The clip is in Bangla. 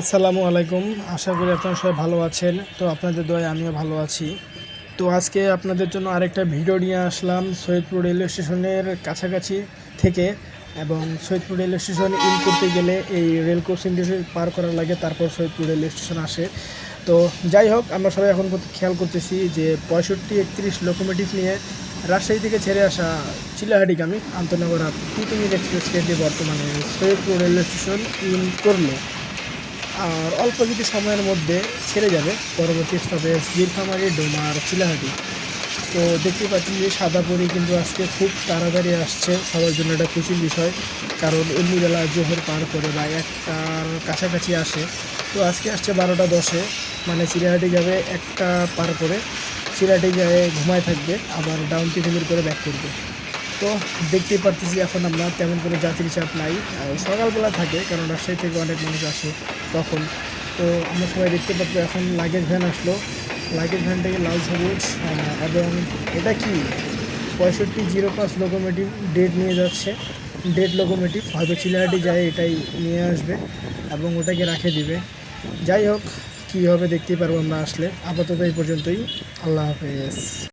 আসসালামু আলাইকুম। আশা করি আপনারা সবাই ভালো আছেন। তো আপনাদের দয়ে আমিও ভালো আছি। তো আজকে আপনাদের জন্য আরেকটা ভিডিও নিয়ে আসলাম সৈয়দপুর রেলওয়ে স্টেশনের কাছাকাছি থেকে এবং সৈয়দপুর রেলওয়ে স্টেশন ইন করতে গেলে এই রেল ক্রসিংটি পার করার লাগে, তারপর সৈয়দপুর রেলওয়ে স্টেশন আসে। তো যাই হোক, আমরা সবাই এখন খেয়াল করতেছি যে পঁয়ষট্টি একত্রিশ লোকোমোটিভ নিয়ে রাজশাহী থেকে ছেড়ে আসা চিলাহাটিগামী আন্তনগর তিতুমির এক্সপ্রেস ট্রেনটি বর্তমানে সৈয়দপুর রেলওয়ে স্টেশন ইন করল। আর অল্প কিছু সময়ের মধ্যে ছেড়ে যাবে। পরবর্তী স্টপেজ নীলফামারী ডোমার, চিলাহাটি। তো দেখতে পাচ্ছি যে সাদা পরি কিন্তু আজকে খুব তাড়াতাড়ি আসছে। সবার জন্য এটা খুশির বিষয়, কারণ এমনিবেলা জোহর পার করে বা একটার কাছাকাছি আসে। তো আজকে আসছে বারোটা দশে মানে চিলাহাটি যাবে একটা পার করে। চিলাহাটি যায় ঘুমায় থাকবে, আবার ডাউন টিফিনের করে ব্যাক করবে। তো দেখতেই পারতেছি এখন আমরা তেমন কোনো যাত্রী চাপ নাই। সকালবেলা থাকে, কারণ রাজশাহী থেকে অনেক মানুষ আসে তখন। তো আমরা সবাই দেখতে পাচ্ছি এখন লাগেজ ভ্যান আসলো। লাগেজ ভ্যানটাকে লাল সবুজ এবং এটা কি? পঁয়ষট্টি জিরো পাঁচ লোকোমেটিভ ডেট নিয়ে যাচ্ছে। ডেট লোকোমেটিভ হয়তো চিলাহাটি যায়, এটাই নিয়ে আসবে এবং ওটাকে রাখে দিবে। যাই হোক, কী হবে দেখতেই পারব আমরা আসলে। আপাতত এই পর্যন্তই। আল্লাহ হাফেজ।